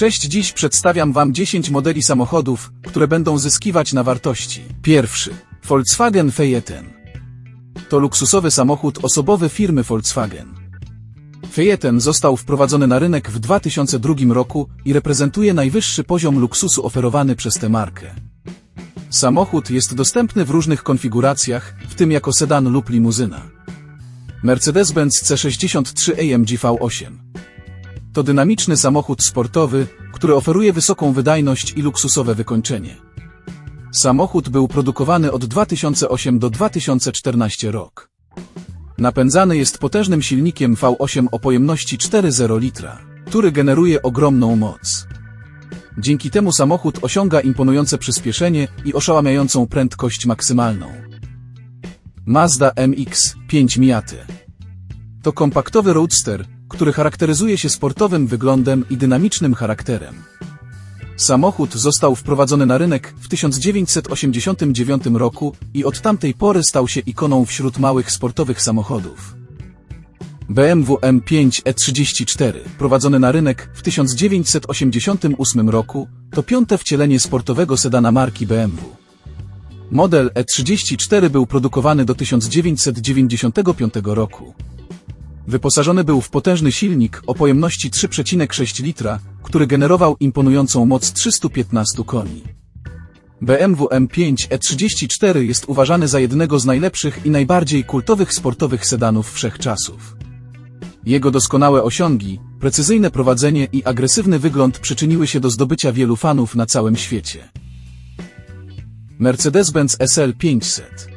Cześć, dziś przedstawiam Wam 10 modeli samochodów, które będą zyskiwać na wartości. Pierwszy. Volkswagen Phaeton. To luksusowy samochód osobowy firmy Volkswagen. Phaeton został wprowadzony na rynek w 2002 roku i reprezentuje najwyższy poziom luksusu oferowany przez tę markę. Samochód jest dostępny w różnych konfiguracjach, w tym jako sedan lub limuzyna. Mercedes-Benz C63 AMG V8 to dynamiczny samochód sportowy, który oferuje wysoką wydajność i luksusowe wykończenie. Samochód był produkowany od 2008 do 2014 rok. Napędzany jest potężnym silnikiem V8 o pojemności 4,0 litra, który generuje ogromną moc. Dzięki temu samochód osiąga imponujące przyspieszenie i oszałamiającą prędkość maksymalną. Mazda MX-5 Miaty to kompaktowy roadster, który charakteryzuje się sportowym wyglądem i dynamicznym charakterem. Samochód został wprowadzony na rynek w 1989 roku i od tamtej pory stał się ikoną wśród małych sportowych samochodów. BMW M5 E34, wprowadzony na rynek w 1988 roku, to piąte wcielenie sportowego sedana marki BMW. Model E34 był produkowany do 1995 roku. Wyposażony był w potężny silnik o pojemności 3,6 litra, który generował imponującą moc 315 koni. BMW M5 E34 jest uważany za jednego z najlepszych i najbardziej kultowych sportowych sedanów wszechczasów. Jego doskonałe osiągi, precyzyjne prowadzenie i agresywny wygląd przyczyniły się do zdobycia wielu fanów na całym świecie. Mercedes-Benz SL 500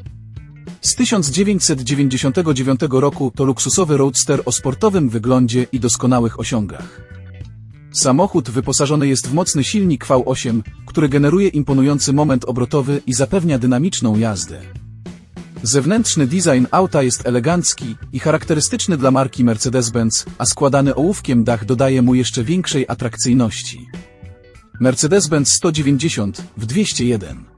z 1999 roku to luksusowy roadster o sportowym wyglądzie i doskonałych osiągach. Samochód wyposażony jest w mocny silnik V8, który generuje imponujący moment obrotowy i zapewnia dynamiczną jazdę. Zewnętrzny design auta jest elegancki i charakterystyczny dla marki Mercedes-Benz, a składany ołówkiem dach dodaje mu jeszcze większej atrakcyjności. Mercedes-Benz 190 w 201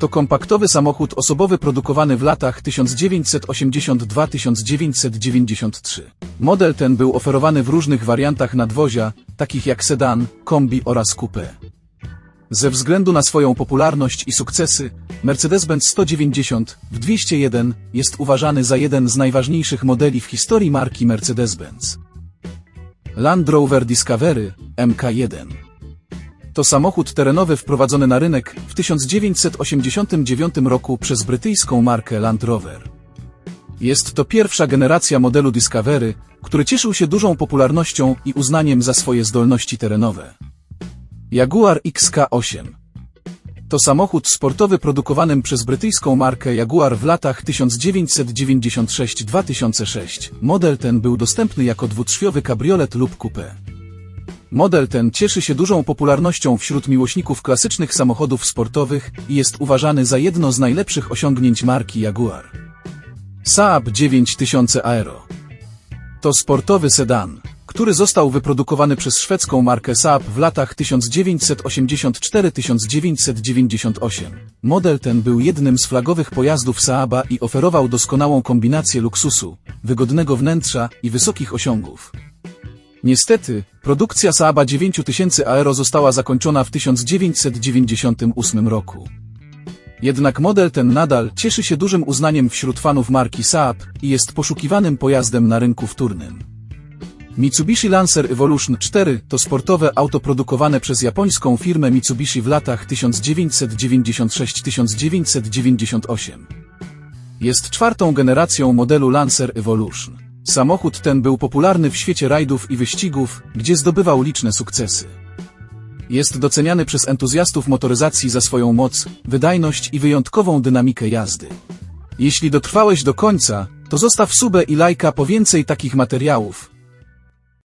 to kompaktowy samochód osobowy produkowany w latach 1982-1993. Model ten był oferowany w różnych wariantach nadwozia, takich jak sedan, kombi oraz coupé. Ze względu na swoją popularność i sukcesy, Mercedes-Benz 190 w 201 jest uważany za jeden z najważniejszych modeli w historii marki Mercedes-Benz. Land Rover Discovery MK1 to samochód terenowy wprowadzony na rynek w 1989 roku przez brytyjską markę Land Rover. Jest to pierwsza generacja modelu Discovery, który cieszył się dużą popularnością i uznaniem za swoje zdolności terenowe. Jaguar XK8 to samochód sportowy produkowanym przez brytyjską markę Jaguar w latach 1996-2006. Model ten był dostępny jako dwutrzwiowy kabriolet lub coupé. Model ten cieszy się dużą popularnością wśród miłośników klasycznych samochodów sportowych i jest uważany za jedno z najlepszych osiągnięć marki Jaguar. Saab 9000 Aero to sportowy sedan, który został wyprodukowany przez szwedzką markę Saab w latach 1984-1998. Model ten był jednym z flagowych pojazdów Saaba i oferował doskonałą kombinację luksusu, wygodnego wnętrza i wysokich osiągów. Niestety, produkcja Saaba 9000 Aero została zakończona w 1998 roku. Jednak model ten nadal cieszy się dużym uznaniem wśród fanów marki Saab i jest poszukiwanym pojazdem na rynku wtórnym. Mitsubishi Lancer Evolution 4 to sportowe auto produkowane przez japońską firmę Mitsubishi w latach 1996-1998. Jest czwartą generacją modelu Lancer Evolution. Samochód ten był popularny w świecie rajdów i wyścigów, gdzie zdobywał liczne sukcesy. Jest doceniany przez entuzjastów motoryzacji za swoją moc, wydajność i wyjątkową dynamikę jazdy. Jeśli dotrwałeś do końca, to zostaw subę i lajka po więcej takich materiałów,